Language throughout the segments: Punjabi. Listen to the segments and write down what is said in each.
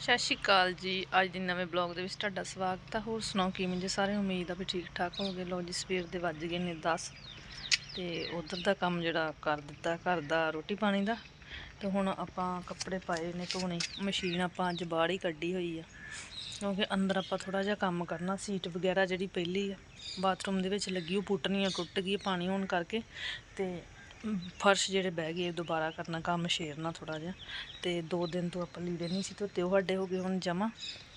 ਸਤਿ ਸ਼੍ਰੀ ਅਕਾਲ ਜੀ। ਅੱਜ ਦੇ ਨਵੇਂ ਬਲੌਗ ਦੇ ਵਿੱਚ ਤੁਹਾਡਾ ਸਵਾਗਤ ਹੈ ਹੋਰ ਸੁਣਾਓ, ਕਿਵੇਂ ਜੇ ਸਾਰੇ? ਉਮੀਦ ਆ ਵੀ ਠੀਕ ਠਾਕ ਹੋਗੇ ਲੋ ਜੀ, ਸਵੇਰ ਦੇ ਵੱਜ ਗਏ ਨੇ 10 ਤੇ ਉਧਰ ਦਾ ਕੰਮ ਜਿਹੜਾ ਕਰ ਦਿੱਤਾ, ਘਰ ਦਾ ਰੋਟੀ ਪਾਣੀ ਦਾ। ਤੇ ਹੁਣ ਆਪਾਂ ਕੱਪੜੇ ਪਾਏ ਨੇ ਧੋਣੇ। ਮਸ਼ੀਨ ਆਪਾਂ ਅੱਜ ਬਾਹਰ ਹੀ ਕੱਢੀ ਹੋਈ ਆ। ਕਿਉਂਕਿ ਅੰਦਰ ਆਪਾਂ ਥੋੜਾ ਜਿਹਾ ਕੰਮ ਕਰਨਾ, ਸੀਟ ਵਗੈਰਾ ਜਿਹੜੀ ਪਹਿਲੀ ਆ, ਬਾਥਰੂਮ ਦੇ ਵਿੱਚ ਲੱਗੀ, ਉਹ ਪੁੱਟਣੀ ਆ, ਟੁੱਟ ਗਈ ਪਾਣੀ ਹੋਣ ਕਰਕੇ। ਤੇ ਫਰਸ਼ ਜਿਹੜੇ ਬਹਿ ਗਏ, ਦੁਬਾਰਾ ਕਰਨਾ, ਕੰਮ ਸ਼ੇਰਨਾ ਥੋੜਾ ਜਿਹਾ। ਤੇ ਦੋ ਦਿਨ ਤੋਂ ਆਪਾਂ ਲੀੜੇ ਨਹੀਂ ਸੀ ਧੋਤੇ, ਉਹ ਸਾਡੇ ਹੋ ਗਏ ਹੁਣ ਜਮਾ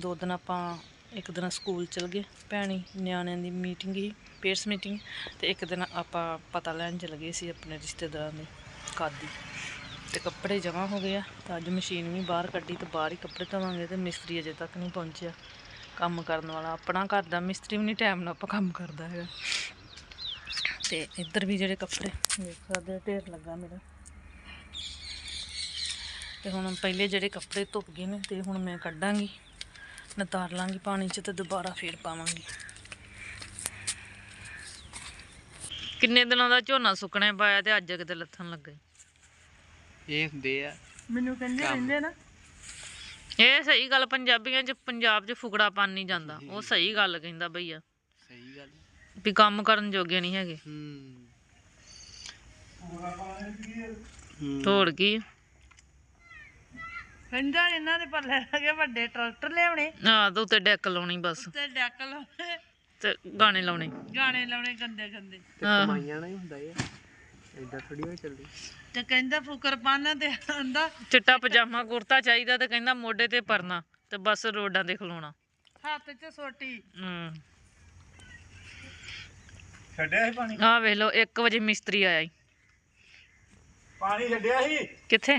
ਦੋ ਦਿਨ ਆਪਾਂ, ਇੱਕ ਦਿਨ ਸਕੂਲ ਚਲ ਗਏ। ਭੈਣੀ ਨਿਆਣਿਆਂ ਦੀ ਮੀਟਿੰਗ ਸੀ, ਪੇਰੈਂਟਸ ਮੀਟਿੰਗ। ਤੇ ਇੱਕ ਦਿਨ ਆਪਾਂ ਪਤਾ ਲੈਣ ਚਲ ਗਏ ਸੀ ਆਪਣੇ ਰਿਸ਼ਤੇਦਾਰਾਂ ਦੇ ਕਾਦੀ ਤੇ ਕੱਪੜੇ ਜਮਾ ਹੋ ਗਏ ਆ। ਤਾਂ ਅੱਜ ਮਸ਼ੀਨ ਵੀ ਬਾਹਰ ਕੱਢੀ ਤੇ ਬਾਹਰ ਹੀ ਕੱਪੜੇ ਧਵਾਂਗੇ ਤੇ ਮਿਸਤਰੀ ਅਜੇ ਤੱਕ ਨਹੀਂ ਪਹੁੰਚਿਆ। ਕੰਮ ਕਰਨ ਵਾਲਾ ਆਪਣਾ ਘਰ ਦਾ ਮਿਸਤਰੀ ਵੀ ਨਹੀਂ, ਟਾਈਮ ਨਾਲ ਆਪਾਂ ਕੰਮ ਕਰਦਾ ਹੈਗਾ। ਤੇ ਇੱਧਰ ਵੀ ਜਿਹੜੇ ਕੱਪੜੇ ਦੇਖ ਸਕਦੇ ਹੋ ਢੇਰ ਲੱਗਾ ਮੇਰਾ। ਤੇ ਹੁਣ ਪਹਿਲੇ ਜਿਹੜੇ ਕੱਪੜੇ ਧੁੱਪ ਗਏ ਨੇ ਤੇ ਹੁਣ ਮੈਂ ਕੱਢਾਂਗੀ ਨਤਾਰ ਲਾਂਗੀ ਪਾਣੀ 'ਚ ਤੇ ਦੁਬਾਰਾ ਫੇਰ ਪਾਵਾਂਗੀ। ਕਿੰਨੇ ਦਿਨਾਂ ਦਾ ਝੋਨਾ ਸੁੱਕਣੇ ਪਾਇਆ ਤੇ ਅੱਜ ਕਿਤੇ ਲੱਥਣ ਲੱਗਾ। ਇਹ ਹੁੰਦੇ ਆ ਮੈਨੂੰ ਕਹਿੰਦੇ। ਰਹਿੰਦੇ ਨਾ। ਇਹ ਸਹੀ ਗੱਲ ਪੰਜਾਬੀਆਂ 'ਚ ਪੰਜਾਬ 'ਚ ਫੁਕੜਾ ਪਾਣ ਨਹੀਂ ਜਾਂਦਾ। ਉਹ ਸਹੀ ਗੱਲ ਕਹਿੰਦਾ ਭਈਆ ਸਹੀ ਗੱਲ। ਵੀ ਕੰਮ ਕਰਨ ਜੋਗੇ ਨਹੀਂ ਹੈਗੇ। ਹੂੰ। ਤੋੜ ਕੀ? ਕਹਿੰਦਾ ਇਹਨਾਂ ਦੇ ਪੱਲੇ ਲੱਗੇ ਵੱਡੇ ਟਰੈਕਟਰ ਲਿਆਉਣੇ। ਆ ਤੇ ਉੱਤੇ ਡੈਕ ਲਾਉਣੀ ਬਸ। ਤੇ ਡੈਕ ਲਾਉਣੇ। ਤੇ ਗਾਣੇ ਲਾਉਣੇ। ਗਾਣੇ ਲਾਉਣੇ ਗੰਦੇ ਗੰਦੇ। ਕਮਾਈਆਂ ਨਾ ਹੀ ਹੁੰਦਾ ਇਹ। ਏਦਾਂ ਥੋੜੀ ਹੋ ਚੱਲਦੀ। ਤੇ ਕਹਿੰਦਾ ਫੁਕਰ ਪਾਣਾ ਤੇ ਆਂਦਾ ਚਿੱਟਾ ਪਜਾਮਾ ਕੁਰਤਾ ਚਾਹੀਦਾ ਤੇ ਕਹਿੰਦਾ ਮੋਢੇ ਤੇ ਪਰਨਾ ਤੇ ਬਸ ਰੋਡਾਂ ਤੇ ਖਲੋਣਾ। ਹੱਥ 'ਚ ਸੋਟੀ। ਹੂੰ। ਛੱਡਿਆ ਸੀ ਪਾਣੀ? ਆ ਵੇਖ ਲਓ 1 ਵਜੇ ਮਿਸਤਰੀ ਆਇਆ ਈ ਪਾਣੀ ਛੱਡਿਆ ਸੀ? ਕਿੱਥੇ?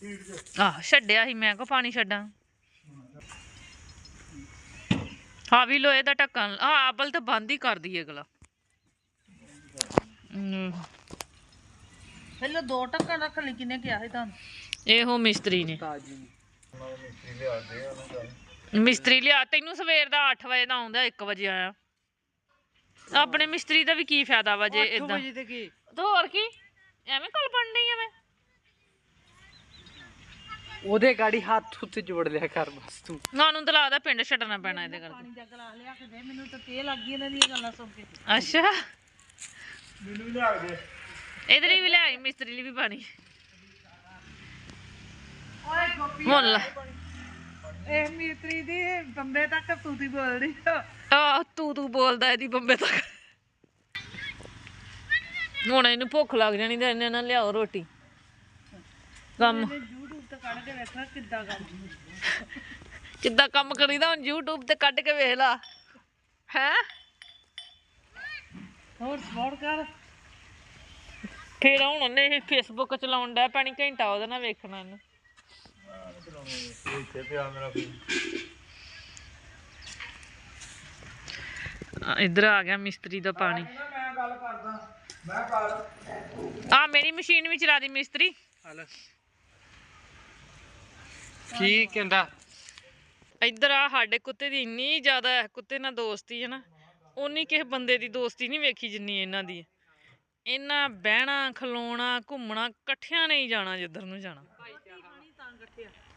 ਸੀਟ 'ਚ ਆਹ ਛੱਡਿਆ ਸੀ ਮੈਂ ਕੋ ਪਾਣੀ ਛੱਡਾਂ। ਹਾਂ ਵੀ ਲੋਹੇ ਦਾ ਢੱਕਣ ਆ ਅਬਲ ਤਾਂ ਬੰਦ ਹੀ ਕਰ ਦਈਏ ਅਗਲਾ। ਪਹਿਲਾਂ ਦੋ ਟੱਕਣ ਰੱਖ ਲਈ ਕਿਨੇ ਕਿਹਾ ਸੀ ਤੁਹਾਨੂੰ? ਇਹੋ ਮਿਸਤਰੀ ਨੇ। ਤਾਜੀ ਮਿਸਤਰੀ ਲਿਆ ਤੈਨੂੰ ਸਵੇਰ ਦਾ 8 ਵਜੇ ਦਾ ਆਉਂਦਾ 1 ਵਜੇ ਆਇਆ। ਆਪਣੇ ਮਿਸਤਰੀ ਦਾ ਵੀ ਕੀ ਫਾਇਦਾ ਵਾ ਜੇ ਇਦਾਂ ਵਜੇ ਤੇ ਕੀ? ਤੇ ਹੋਰ ਕੀ? ਐਵੇਂ ਕੱਲ ਪੜਨੀ ਐਵੇਂ ਉਹਦੇ ਗਾੜੀ ਹੱਥ ਉੱਤੇ ਜੋੜ ਲਿਆ ਕਰ ਬਸ ਤੂੰ। ਨਾਨੂੰ ਤਾਂ ਲੱਗਦਾ ਪਿੰਡ ਛੱਡਣਾ ਪੈਣਾ ਇਹਦੇ ਕਰਕੇ ਪਾਣੀ ਦਾ ਗਲਾਸ ਲਿਆ ਕੇ ਦੇ ਮੈਨੂੰ ਤਾਂ ਤੇ ਲੱਗੀ ਇਹਨਾਂ ਦੀਆਂ ਗੱਲਾਂ ਸੁਣ ਕੇ। ਅੱਛਾ। ਮੈਨੂੰ ਲਿਆ ਕੇ ਦੇ। ਇਧਰ ਹੀ ਵੀ ਲੈ ਆਈ ਮਿਸਤਰੀ ਲਈ ਵੀ ਪਾਣੀ। ਓਏ ਗੋਪੀ ਮੁੱਲ। ਇਹ ਮਿਸਤਰੀ ਦੀ ਬੰਬੇ ਤੱਕ ਤੂਤੀ ਬੋਲਦੀ ਆ। ਆ ਤੂੰ ਤੂੰ ਬੋਲਦਾ ਇਹਦੀ ਬੰਬੇ ਤੱਕ। ਹੁਣ ਇਹਨੂੰ ਭੁੱਖ ਲੱਗ ਜਾਣੀ ਤੇ ਇਹਨੇ ਨਾਲ ਲਿਆਓ ਰੋਟੀ। ਕੰਮ। ਤੇ YouTube ਤੇ ਕੱਢ ਕੇ ਵੇਖਣਾ ਕਿੱਦਾਂ ਕਰਦੀ ਕਿੱਦਾਂ ਕੰਮ ਕਰੀਦਾ? ਹੁਣ YouTube ਤੇ ਕੱਢ ਕੇ ਵੇਖ ਲਾ। ਹੈ? ਹੋਰ ਸਪੋਰਟ ਕਰ। ਫਿਰ ਹੁਣ ਉਹਨੇ ਇਹ ਫੇਸਬੁੱਕ ਚਲਾਉਣ ਦਾ ਪੈਣੀ ਘੰਟਾ ਉਹਦੇ ਨਾਲ ਵੇਖਣਾ ਇਹਨੂੰ। ਇੱਥੇ ਪਿਆ ਮੇਰਾ ਆ, ਇੱਧਰ ਆ ਗਿਆ ਮਿਸਤਰੀ ਦਾ ਪਾਣੀ। ਮੈਂ ਗੱਲ ਕਰਦਾ ਮੈਂ ਕਰ। ਆ ਮੇਰੀ ਮਸ਼ੀਨ ਵੀ ਚਲਾ ਦੀ ਮਿਸਤਰੀ। ਹਲ। ਕੀ ਕਹਿੰਦਾ? ਇੱਧਰ ਆ ਸਾਡੇ ਕੁੱਤੇ ਦੀ ਇੰਨੀ ਜ਼ਿਆਦਾ ਹੈ ਕੁੱਤੇ ਨਾਲ ਦੋਸਤੀ ਹੈ ਨਾ ਉਨੀ ਕਿਸੇ ਬੰਦੇ ਦੀ ਦੋਸਤੀ ਨਹੀਂ ਵੇਖੀ ਜਿੰਨੀ ਇਹਨਾਂ ਦੀ। ਇਹਨਾਂ ਬਹਿਣਾ ਖਲੋਣਾ ਘੁੰਮਣਾ ਇਕੱਠਿਆਂ ਨਹੀਂ ਜਾਣਾ ਜਿੱਧਰ ਨੂੰ ਜਾਣਾ।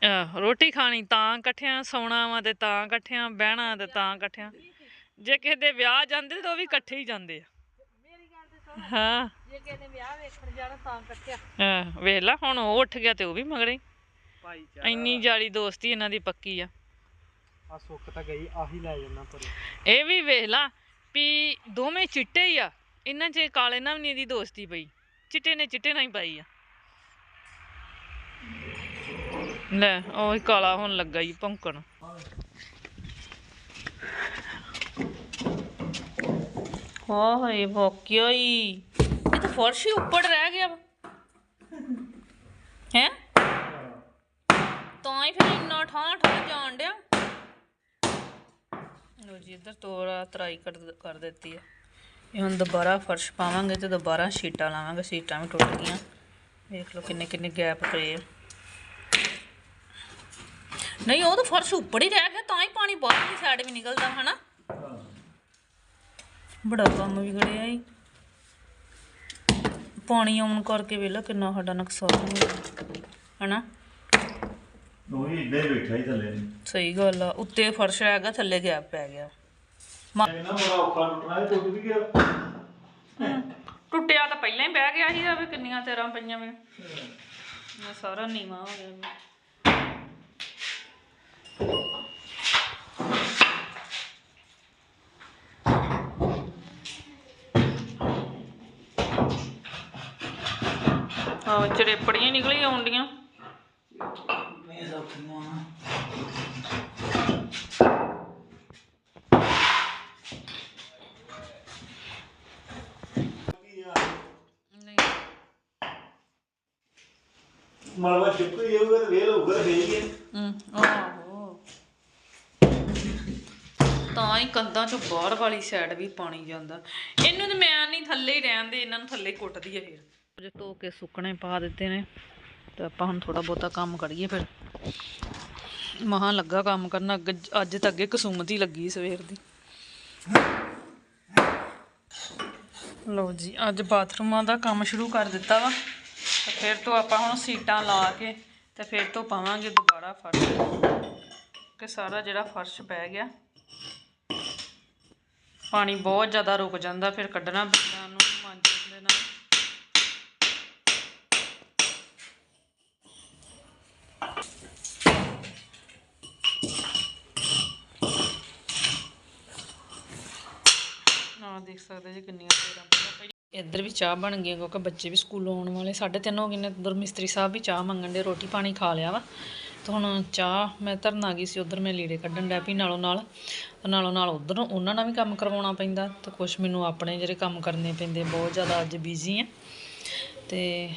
ਆਹ, ਰੋਟੀ ਖਾਣੀ ਤਾਂ ਇਕੱਠਿਆਂ ਸੌਣਾ ਵਾ ਤੇ ਤਾਂ ਇਕੱਠਿਆਂ ਬਹਿਣਾ ਤੇ ਤਾਂ ਇਕੱਠਿਆਂ। ਜੇ ਕਿਸੇ ਦੇ ਵਿਆਹ ਜਾਂਦੇ ਤਾਂ ਉਹ ਵੀ ਇਕੱਠੇ ਹੀ ਜਾਂਦੇ ਆ। ਹਾਂ। ਜੇ ਕਿਸੇ ਨੇ ਵਿਆਹ ਵੇਖਣ ਜਾਣਾ ਤਾਂ ਕੱਟਿਆ ਹਾਂ, ਵੇਖ ਲਾ ਹੁਣ ਉਹ ਉੱਠ ਗਿਆ ਤੇ ਉਹ ਵੀ ਮਗਰੇ ਭਾਈ ਇੰਨੀ ਜਾਲੀ ਦੋਸਤੀ ਇਹਨਾਂ ਦੀ ਪੱਕੀ ਆ। ਆ ਸੁੱਕ ਤਾਂ ਗਈ ਆਹੀ ਲੈ ਜਾਣਾ ਪਰ। ਇਹ ਵੀ ਵੇਖ ਲਾ ਵੀ ਦੋਵੇਂ ਚਿੱਟੇ ਹੀ ਆ। ਇਹਨਾਂ 'ਚ ਕਾਲੇ ਨਾਲ ਵੀ ਨਹੀਂ ਇਹਦੀ ਦੋਸਤੀ ਪਈ। ਚਿੱਟੇ ਨੇ ਚਿੱਟੇ ਨਾਲ ਹੀ ਪਾਈ ਆ। ਲੈ ਉਹ ਹੀ ਕਾਲਾ ਹੁਣ ਲੱਗਾ ਹੀ ਭੌਂਕਣ। ਹੋਏ ਭੋਕਿਓ ਹੀ। ਇਹ ਤਾਂ ਫਰਸ਼ ਹੀ ਉੱਪਰ ਰਹਿ ਗਿਆ ਵਾ। ਹੈ? ਤਾਂ ਹੀ ਫਿਰ ਇੰਨਾ ਠਾਂ ਠਾਂ ਜਾਣ ਡਿਆ। ਲੋ ਜੀ, ਇੱਧਰ ਤੋਰਾ ਤਰਾਈ ਕਰ ਕਰ ਦਿੱਤੀ ਹੈ ਇਹ ਹੁਣ ਦੁਬਾਰਾ ਫਰਸ਼ ਪਾਵਾਂਗੇ ਤੇ ਦੁਬਾਰਾ ਸ਼ੀਟਾਂ ਲਾਵਾਂਗੇ, ਸ਼ੀਟਾਂ ਵੀ ਟੁੱਟ ਗਈਆਂ। ਵੇਖ ਲਓ ਕਿੰਨੇ ਕਿੰਨੇ ਗੈਪ ਪਏ ਨਹੀਂ, ਉਹ ਤਾਂ ਫਰਸ਼ ਉੱਪਰ ਹੀ ਰਹਿ ਗਿਆ, ਤਾਂ ਹੀ ਪਾਣੀ ਬਾਹਰ ਦੀ ਸਾਈਡ ਵੀ ਨਿਕਲਦਾ, ਹਨਾ? ਬੜਾ ਕੰਮ ਵੀ ਗੜਿਆ ਈ। ਪਾਣੀ ਆਉਣ ਕਰਕੇ ਵੇਲਾ ਕਿੰਨਾ ਸਾਡਾ ਨੁਕਸਾਨ ਹੋਇਆ ਹਨਾ? ਉਹ ਇੱਦਾਂ ਹੀ ਬੈਠਾ ਹੀ ਥੱਲੇ। ਨੂੰ ਸਹੀ ਗੱਲ ਆ ਉੱਤੇ ਫਰਸ਼ ਹੈਗਾ ਥੱਲੇ ਗੈਪ ਪੈ ਗਿਆ। ਇਹਨਾਂ ਬੜਾ ਔਖਾ ਟੁੱਟਣਾ ਇਹ ਟੁੱਟ ਵੀ ਗਿਆ। ਟੁੱਟਿਆ ਤਾਂ ਪਹਿਲਾਂ ਹੀ ਬਹਿ ਗਿਆ ਸੀ ਆ ਵੀ ਕਿੰਨੀਆਂ ਤੇਰਾਂ ਪਈਆਂ ਵੇ। ਮੈਂ ਸਾਰਾ ਨੀਵਾ ਹੋ ਗਿਆ। ਚੜੇਪੜੀਆਂ ਨਿਕਲੀ ਆਉਂਦੀਆਂ। ਨਹੀਂ। ਸੌਖੀਆਂ ਮਲਵਾ ਚੁੱਕ ਹੀ ਜਾਊਗਾ ਤੇ ਵੇਲ ਹੋਊਗਾ ਫੇਰ ਹੀ ਹੈ। ਆਹੋ। ਤਾਂ ਹੀ ਕੰਧਾਂ ਚੋਂ ਬਾਹਰ ਵਾਲੀ ਸਾਈਡ ਵੀ ਪਾਣੀ ਜਾਂਦਾ। ਇਹਨੂੰ ਤੇ ਮੈਂ ਨਹੀਂ ਥੱਲੇ ਹੀ ਰਹਿਣ ਦੇ ਇਹਨਾਂ ਨੂੰ ਥੱਲੇ ਕੁੱਟਦੀ ਆ ਫਿਰ। ਜੇ ਧੋ ਕੇ ਸੁੱਕਣੇ ਪਾ ਦਿੱਤੇ ਨੇ, ਤੇ ਆਪਾਂ ਹੁਣ ਥੋੜਾ ਬਹੁਤਾ ਕੰਮ ਕਰੀਏ ਫਿਰ। ਮਹਾਂ ਲੱਗਾ ਕੰਮ ਕਰਨਾ, ਅੱਗ- ਅੱਜ ਤਾਂ ਅੱਗੇ ਕਸੂਮਤੀ ਲੱਗੀ ਸਵੇਰ ਦੀ। ਲਓ ਜੀ, ਅੱਜ ਬਾਥਰੂਮਾਂ ਦਾ ਕੰਮ ਸ਼ੁਰੂ ਕਰ ਦਿੱਤਾ ਵਾ। ਤੇ ਫਿਰ ਤੋਂ ਆਪਾਂ ਹੁਣ ਸੀਟਾਂ ਲਾ ਕੇ ਤੇ ਫਿਰ ਤੋਂ ਪਾਵਾਂਗੇ ਦੁਬਾਰਾ ਫਰਸ਼। ਕਿ ਸਾਰਾ ਜਿਹੜਾ ਫਰਸ਼ ਪੈ ਗਿਆ, ਪਾਣੀ ਬਹੁਤ ਜ਼ਿਆਦਾ ਰੁਕ ਜਾਂਦਾ, ਫਿਰ ਕੱਢਣਾ ਪੈਂਦਾ ਉਹਨੂੰ ਮਾਂਜਣ ਦੇ ਨਾਲ ਆ ਦੇਖ ਸਕਦੇ ਜੀ ਕਿੰਨੀਆਂ ਤੇਰਾਂ ਇੱਧਰ ਵੀ ਚਾਹ ਬਣ ਗਈ ਕਿਉਂਕਿ ਬੱਚੇ ਵੀ ਸਕੂਲੋਂ ਆਉਣ ਵਾਲੇ। 3:30 ਹੋ ਗਏ ਨੇ, ਉਧਰ ਮਿਸਤਰੀ ਸਾਹਿਬ ਵੀ ਚਾਹ ਮੰਗਣ ਦੇ ਰੋਟੀ ਪਾਣੀ ਖਾ ਲਿਆ ਵਾ। ਤੇ ਹੁਣ ਚਾਹ ਮੈਂ ਧਰਨ ਆ ਗਈ ਸੀ, ਉਧਰ ਮੈਂ ਲੀੜੇ ਕੱਢਣ ਡੈ ਪਈ ਨਾਲੋਂ ਨਾਲ। ਤੇ ਨਾਲੋਂ ਨਾਲ ਉਧਰ ਉਹਨਾਂ ਨਾਲ ਵੀ ਕੰਮ ਕਰਵਾਉਣਾ ਪੈਂਦਾ, ਤੇ ਕੁਝ ਮੈਨੂੰ ਆਪਣੇ ਜਿਹੜੇ ਕੰਮ ਕਰਨੇ ਪੈਂਦੇ ਬਹੁਤ ਜ਼ਿਆਦਾ ਅੱਜ ਬਿਜ਼ੀ ਆ। ਤੇ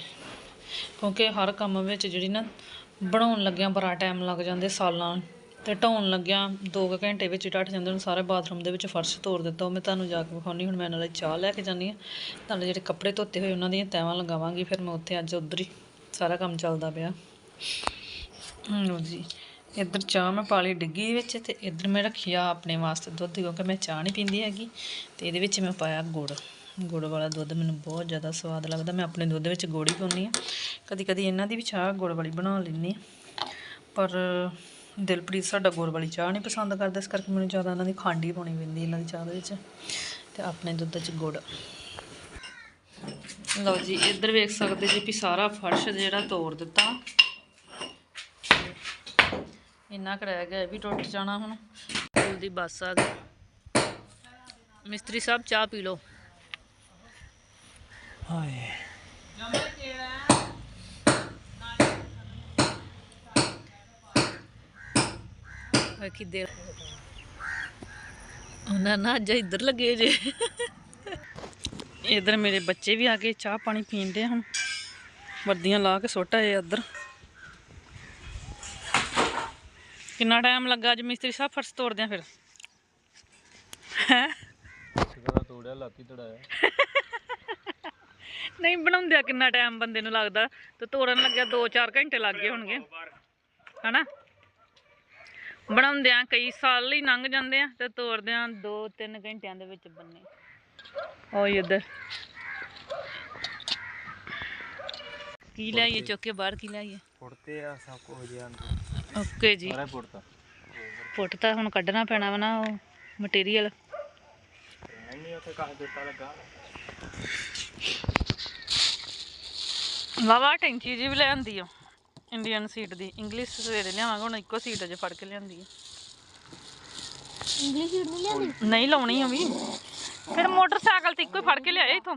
ਕਿਉਂਕਿ ਹਰ ਕੰਮ ਵਿੱਚ ਜਿਹੜੀ ਨਾ ਬਣਾਉਣ ਲੱਗਿਆਂ, ਬੜਾ ਟਾਈਮ ਲੱਗ ਜਾਂਦੇ ਸਾਲਾਂ ਤੇ ਢਾਉਣ ਲੱਗਿਆਂ। 2 ਘੰਟੇ ਵਿੱਚ ਢੱਟ ਜਾਂਦੇ ਨੇ ਸਾਰੇ ਬਾਥਰੂਮ ਦੇ ਵਿੱਚ ਫਰਸ਼ ਤੋੜ ਦਿੱਤਾ। ਉਹ ਮੈਂ ਤੁਹਾਨੂੰ ਜਾ ਕੇ ਵਿਖਾਉਣੀ, ਹੁਣ ਮੈਂ ਨਾਲੇ ਚਾਹ ਲੈ ਕੇ ਜਾਂਦੀ ਹਾਂ। ਨਾਲੇ ਜਿਹੜੇ ਕੱਪੜੇ ਧੋਤੇ ਹੋਏ ਉਹਨਾਂ ਦੀਆਂ ਤੈਵਾਂ ਲਗਾਵਾਂਗੀ, ਫਿਰ ਮੈਂ ਉੱਥੇ ਅੱਜ ਉਧਰ ਹੀ ਸਾਰਾ ਕੰਮ ਚੱਲਦਾ ਪਿਆ। ਲਓ ਜੀ। ਇੱਧਰ ਚਾਹ ਮੈਂ ਪਾ ਲਈ ਡਿੱਗੀ ਵਿੱਚ ਤੇ ਇੱਧਰ ਮੈਂ ਰੱਖੀ ਆ ਆਪਣੇ ਵਾਸਤੇ ਦੁੱਧ, ਕਿਉਂਕਿ ਮੈਂ ਚਾਹ ਨਹੀਂ ਪੀਂਦੀ ਹੈਗੀ। ਤੇ ਇਹਦੇ ਵਿੱਚ ਮੈਂ ਪਾਇਆ ਗੁੜ। ਗੁੜ ਵਾਲਾ ਦੁੱਧ ਮੈਨੂੰ ਬਹੁਤ ਜ਼ਿਆਦਾ ਸਵਾਦ ਲੱਗਦਾ। ਮੈਂ ਆਪਣੇ ਦੁੱਧ ਵਿੱਚ ਗੁੜ ਹੀ ਪਾਉਂਦੀ ਆ ਕਦੀ ਕਦੀ ਇਹਨਾਂ ਦੀ ਵੀ ਚਾਹ ਗੁੜ ਵਾਲੀ ਬਣਾ ਲੈਂਦੀ ਹਾਂ। ਪਰ ਦਿਲਪ੍ਰੀਤ ਸਾਡਾ ਗੁੜ ਵਾਲੀ ਚਾਹ ਨਹੀਂ ਪਸੰਦ ਕਰਦਾ, ਇਸ ਕਰਕੇ ਮੈਨੂੰ ਜ਼ਿਆਦਾ ਇਹਨਾਂ ਦੀ ਖੰਡ ਹੀ ਪਾਉਣੀ ਪੈਂਦੀ ਇਹਨਾਂ ਦੀ ਚਾਹ ਦੇ ਵਿੱਚ। ਤੇ ਆਪਣੇ ਦੁੱਧ 'ਚ ਗੁੜ। ਲਓ ਜੀ, ਇੱਧਰ ਵੇਖ ਸਕਦੇ ਜੀ ਵੀ ਸਾਰਾ ਫਰਸ਼ ਜਿਹੜਾ ਤੋੜ ਦਿੱਤਾ। ਇੰਨਾ ਕਰਾਇਆ ਗਿਆ, ਇਹ ਵੀ ਟੁੱਟ ਜਾਣਾ ਹੁਣ। ਸਕੂਲ ਦੀ ਬੱਸ ਆ ਗਈ। ਮਿਸਤਰੀ ਸਾਹਿਬ, ਚਾਹ ਪੀ ਲਓ। ਹਾਏ। ਵੇਖੀ ਦੇ ਉਹਨਾਂ ਨਾ ਅੱਜ ਇੱਧਰ ਲੱਗੇ ਜੇ। ਇੱਧਰ ਮੇਰੇ ਬੱਚੇ ਵੀ ਆ ਕੇ ਚਾਹ ਪਾਣੀ ਪੀਂਦੇ ਹੁਣ। ਵਰਦੀਆਂ ਲਾ ਕੇ ਸੁੱਟ ਆਏ ਇੱਧਰ। ਕਿੰਨਾ ਟਾਈਮ ਲੱਗਾ ਅੱਜ ਮਿਸਤਰੀ ਸਾਹਿਬ ਫਰਸ਼ ਤੋੜਦੇ ਆ ਫਿਰ? ਹੈ? ਸਿਕਾ ਤੋੜਿਆ ਲਾਤੀ ਤੜਾਇਆ। ਨਹੀਂ ਬਣਾਉਂਦੇ ਆ ਕਿੰਨਾ ਟਾਈਮ ਬੰਦੇ ਨੂੰ ਲੱਗਦਾ। ਤੇ ਤੋੜਨ ਲੱਗਿਆ 2-4 ਘੰਟੇ ਲੱਗ ਗਏ ਹੋਣਗੇ। ਹਨਾ? ਬਣਾਉਂਦੇ ਆ ਕਈ ਸਾਲ ਹੀ ਲੰਘ ਜਾਂਦੇ ਆ ਤੇ ਤੋੜਦੇ ਆ 2-3 ਘੰਟਿਆਂ ਦੇ ਵਿੱਚ ਬੰਨੇ। ਓਏ ਉਧਰ ਕੀ ਲਾਈਏ ਚੁੱਕ ਕੇ ਬਾਹਰ ਕੀ ਲਾਈਏ ਫੁੱਟਦੇ ਆ ਸਭ ਕੁਝ ਜਿਆਂ ਓਕੇ ਜੀ। ਸਾਰਾ ਪੁੱਟਤਾ ਫੁੱਟ ਤਾਂ ਹੁਣ ਕੱਢਣਾ ਪੈਣਾ ਵਾ ਨਾ ਉਹ ਮਟੀਰੀਅਲ ਨਹੀਂ ਉੱਥੇ ਕਾਹ ਦਿੱਤਾ ਲੱਗਾ? ਵਾਵਾ ਟੈਂਕੀ ਜੀ ਵੀ ਲੈ ਆਂਦੀ ਆ। ਇੰਡੀਅਨ ਸੀਟ ਦੀ। ਇੰਗਲਿਸ਼ ਸਵੇਰੇ ਲਿਆਵਾਂਗੇ ਹੁਣ ਇੱਕੋ ਸੀਟ ਅਜੇ ਫੜ ਕੇ ਲਿਆਂਦੀ ਆ। ਇੰਗਲਿਸ਼ ਸੀਟ ਨਹੀਂ ਲਿਆਂਦੀ ਨਹੀਂ ਲਾਉਣੀ ਆ ਵੀ। ਫਿਰ ਮੋਟਰਸਾਈਕਲ ਤੇ ਇੱਕੋ ਹੀ ਫੜ ਕੇ ਲਿਆਏ ਇਥੋਂ।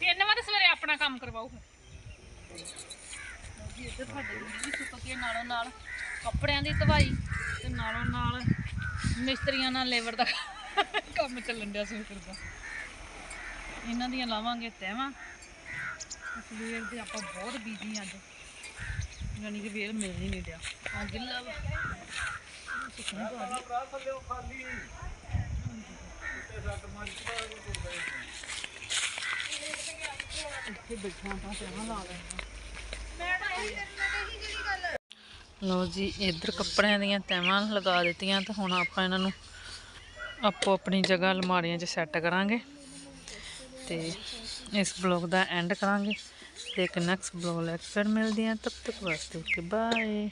ਤਿੰਨ ਵਾਰ ਸਵੇਰੇ ਆਪਣਾ ਕੰਮ ਕਰਵਾਓ ਜੀ ਇੱਧਰ ਵੀ ਸੁੱਕ ਨਾਲੋਂ ਨਾਲ ਕੱਪੜਿਆਂ ਦੀ ਧਵਾਈ ਤੇ ਨਾਲੋਂ ਨਾਲ ਮਿਸਤਰੀਆਂ ਨਾਲ ਲੇਬਰ ਦਾ ਕੰਮ ਚੱਲਣ ਡਿਆ ਸਵੇਰ ਦਾ। ਇਹਨਾਂ ਦੀਆਂ ਲਾਵਾਂਗੇ ਤਹਿਵਾਂ। ਸਵੇਰ ਦੇ ਆਪਾਂ ਬਹੁਤ ਬੀਜੀ ਅੱਜ। ਯਾਨੀ ਕਿ ਵੇਲ ਮਿਲ ਨਹੀਂ ਡਿਆ। ਆ ਗਿੱਲਾ ਵਾ। ਸੁੱਕਣੀ ਪਾ ਦੀ ਇੱਥੇ ਬੈਠਾ ਤਾਂ ਤਹਿਵਾਂ ਲਾ ਲੈਣਾ ਲਓ ਜੀ, ਇੱਧਰ ਕੱਪੜਿਆਂ ਦੀਆਂ ਤੈਵਾਂ ਲਗਾ ਦਿੱਤੀਆਂ ਤੇ ਹੁਣ ਆਪਾਂ ਇਹਨਾਂ ਨੂੰ ਆਪੋ ਆਪਣੀ ਜਗ੍ਹਾ ਅਲਮਾਰੀਆਂ 'ਚ ਸੈੱਟ ਕਰਾਂਗੇ ਤੇ ਇਸ ਬਲੌਗ ਦਾ ਐਂਡ ਕਰਾਂਗੇ ਤੇ ਇੱਕ ਨੈਕਸਟ ਬਲੌਗ ਲੈ ਕੇ ਫਿਰ ਮਿਲਦੇ ਹਾਂ, ਤਬ ਤੱਕ ਵਾਸਤੇ ਓਕੇ ਬਾਏ